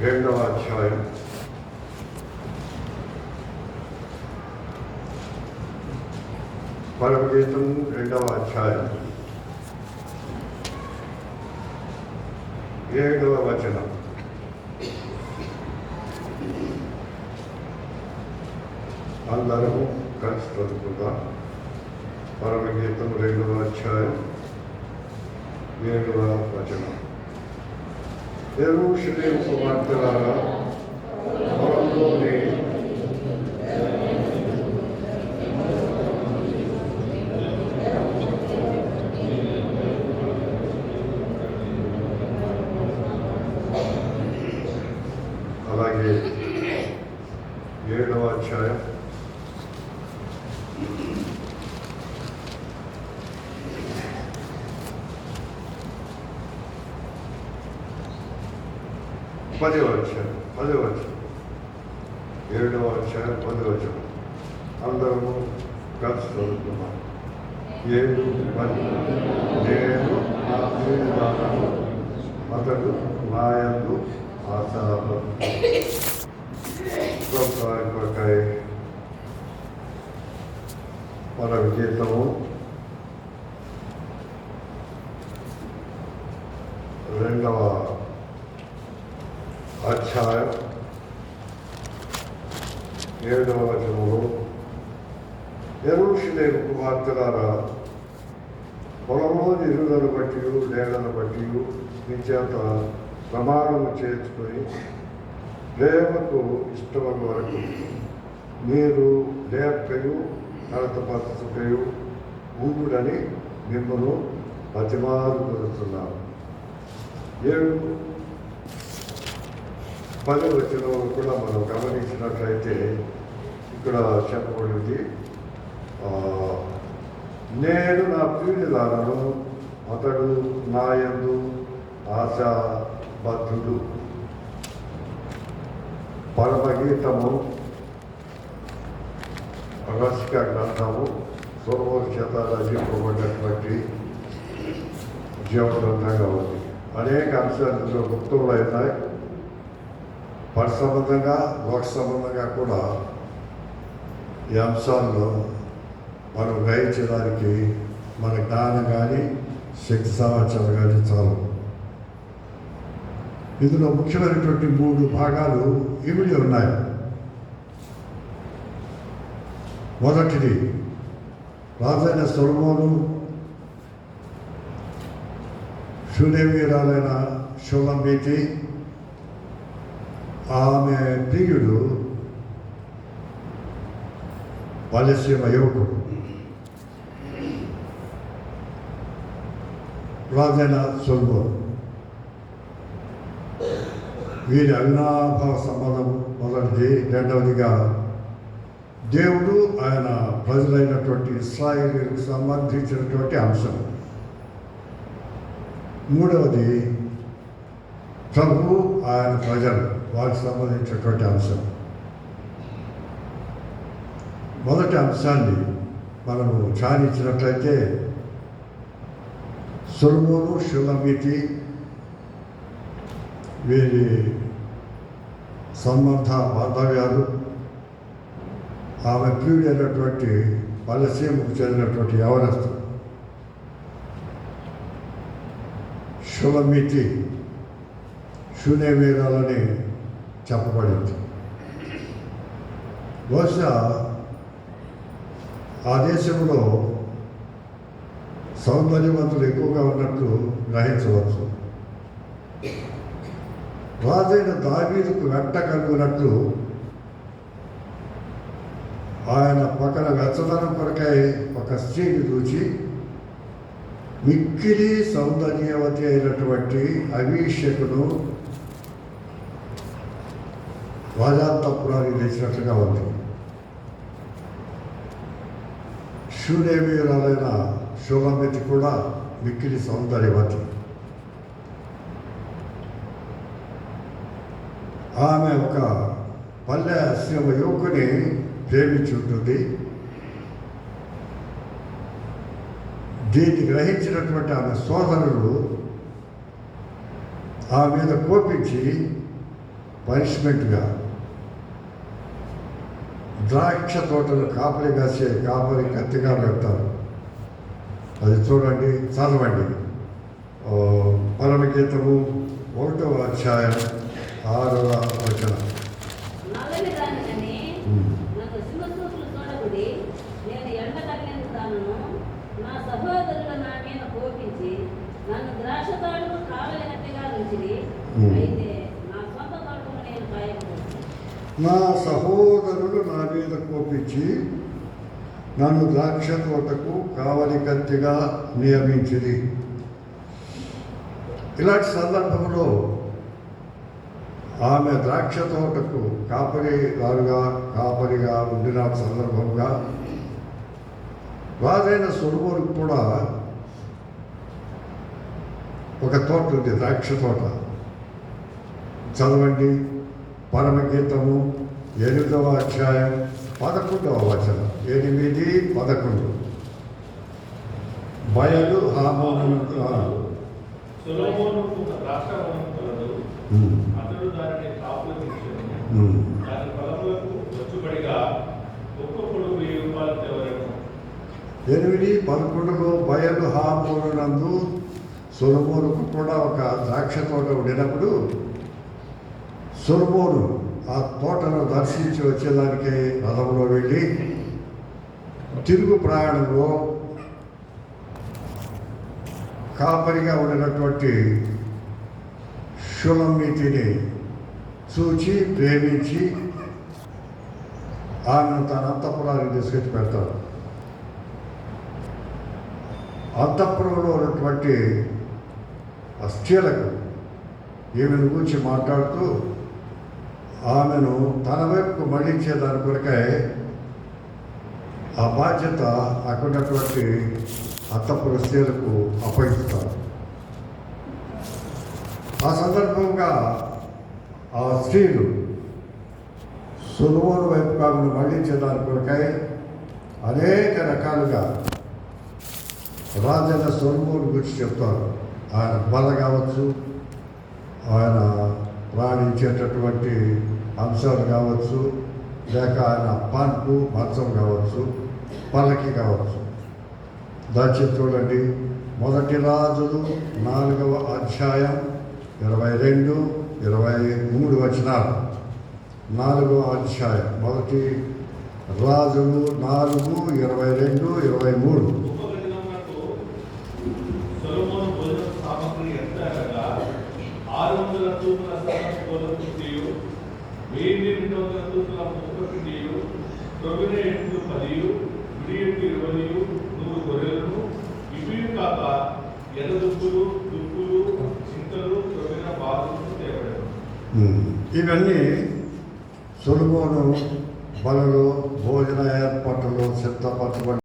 రెండవ అధ్యాయం పరమగీతం రెండవ అధ్యాయం ఏడవ వచనం అందరము కలిసి చదువుకుందాం పరమగీతం రెండవ అధ్యాయం ఏడవ వచనం ఎరుషలేము కుమార్తెలారా పొలంలోని అలాగే ఏడవ అధ్యాయం పది వచ్చారు పది వచ్చారు ఏడవ అధ్యాయం పది వచ్చారు అందరము కలిసి చదువుకున్నాం ఏడు పది. నేను నా ప్రియురాలను అతడు నాయందు ఆశాపై. మన విజేతము రెండవ అధ్యాయం ఏడవ వచనంలో ఎరుషులేము కుమార్తెలారా పొలంలో ఎరువులను బట్టి నేలను బట్టి మీ చేత ప్రమాణము చేసుకొని ఇష్టమైన వరకు మీరు నేర్పయు నడతపరచుకయు ఉండుడని మిమ్మల్ని బతిమాలుతున్నారు ఏడు పది వచ్చిన కూడా మనం గమనించినట్లయితే ఇక్కడ చెప్పబడింది. నేను నా ప్రియులాలను అతడు నాయందు ఆశాబద్ధుడు. పరమగీతము రసిక గ్రంథము సోమవారి చేత రచింపబడినటువంటి జీవగ్రంథంగా ఉంది. అనేక అంశాలు ఇందులో గుప్తంలో అయినాయి పరి సంబంధంగా లోక సంబంధంగా కూడా ఈ అంశాల్లో మనం గ్రహించడానికి మన జ్ఞానం కానీ శక్తి సమాచారం కానీ చాలు. ఇందులో ముఖ్యమైనటువంటి మూడు భాగాలు ఇమిడి ఉన్నాయి. మొదటిది రాజైన సొలమోను శూన్యవీరాలైన శులంబీతి ఆమె ప్రియుడు బాల్యసీమ యువకుడు రాజైన సొల్మోన్ వీరి అవినాభావ సంబంధం మొదటిది రెండవదిగా దేవుడు ఆయన ప్రజలైనటువంటి ఇస్రాయేలీలకు సంబంధించినటువంటి అంశం మూడవది ప్రభు ఆయన ప్రజలు వారికి సంబంధించినటువంటి అంశం మొదటి అంశాన్ని మనము ధ్యానించినట్లయితే సులభోను శులమితి వీరి సంబంధ బాంధవ్యాలు ఆమె ప్రియుడైనటువంటి పల్లసీమకు చెందినటువంటి యవనస్తు. శుభమితి శూన్యవీరాలని చెప్పబడింది. బహుశా ఆ దేశంలో సౌందర్యవంతులు ఎక్కువగా ఉన్నట్లు గ్రహించవచ్చు. రాజైన దావీదుకు వెంట కలుగునట్లు ఆయన పక్కన వెచ్చదనం కొరకై ఒక స్త్రీని చూచి మిక్కిలి సౌందర్యవతి అయినటువంటి అభిషేకును రాజాంతపురానికి తెచ్చినట్లుగా ఉంది. శూన్యవీరాలైన శోభమితి కూడా మిక్కిలి సౌందర్యవతి. ఆమె ఒక పల్లె శ్రీమ యువకుని ప్రేమించుంటుంది. దీన్ని గ్రహించినటువంటి ఆమె సోదరులు ఆ మీద కోపించి పనిష్మెంట్గా ద్రాక్ష తోటలు కాపరి కాసే కాపరి కత్తిగా పెడతారు. అది చూడండి చదవండి. పరమగీతము ఒకటవ అధ్యాయం ఆరవ వచనం. నన్ను సింహసూతులు చూడబడి నేను ఎండ తగిలిన దానను నా సహోదరులు నా మీద కోపించి నన్ను ద్రాక్ష తోటకు కావలినట్టుగా ఉంచిరి ఉమ్. అయితే నా సొంత తోటను నేను కాయకూడదు నా సహోదరులు నా మీద కోపించి నన్ను ద్రాక్ష తోటకు కావలి కత్తిగా నియమించింది ఇలాంటి సందర్భంలో ఆమె ద్రాక్ష తోటకు కాపరిదారుగా కాపరిగా ఉండిన సందర్భంగా రాజైన సొలుమోనికి కూడా ఒక తోట ఉంది ద్రాక్ష తోట. చదవండి. పరమగీతము ఎనిమిదవ అధ్యాయం పదకొండవ వచనం. ఎనిమిది పదకొండు. బయలు హామోను. ఎనిమిది పదకొండులో బయలు హామోను నందు సొలమోనుకు కూడా ఒక ద్రాక్ష తోట ఉండినప్పుడు సొలమోను ఆ తోటను దర్శించి వచ్చేదానికి రథంలో వెళ్ళి తిరుగు ప్రయాణంలో కాపరిగా ఉండినటువంటి షులమ్మితిని చూచి ప్రేమించి ఆమెను తన అంతఃపురానికి తీసుకొచ్చి పెడతాడు అంతఃపురంలో ఉన్నటువంటి ఆ స్త్రీలకు ఈమెను గురించి మాట్లాడుతూ ఆమెను తన వైపుకు మళ్ళించే దాని కొరకై ఆ బాధ్యత అక్కడ అత్తపుర స్త్రీలకు అప్పగిస్తారు. ఆ సందర్భంగా ఆ స్త్రీలు సులువును వైపు ఆమెను మళ్ళించే దాని కొరకై అనేక రకాలుగా రాజైన సొలమోను గురించి చెప్తారు. ఆయన బల కావచ్చు ఆయన రాణించేటటువంటి మంచం కావచ్చు లేక ఆయన పాన్పు మంచం కావచ్చు పల్లకి కావచ్చు. దాచి చూడండి. మొదటి రాజులు నాలుగవ అధ్యాయం ఇరవై రెండు ఇరవై మూడు వచనాలు. నాలుగవ అధ్యాయం. మొదటి రాజులు నాలుగు ఇరవై రెండు ఇరవై మూడు. ఆరు వందల వెయ్యి రెండు వందల తూముల పిండియు తొమ్మిది ఎట్లు పదియు విడి ఎట్లు ఇరవయు నూరు గొర్రెలను ఇవి కాక ఎర్ర దుప్పులు దుప్పులు చింతలు తొమ్మిది బాధలు తేవడము ఇవన్నీ సులువును బలలో భోజన ఏర్పాట్లు సిద్ధపరచబడి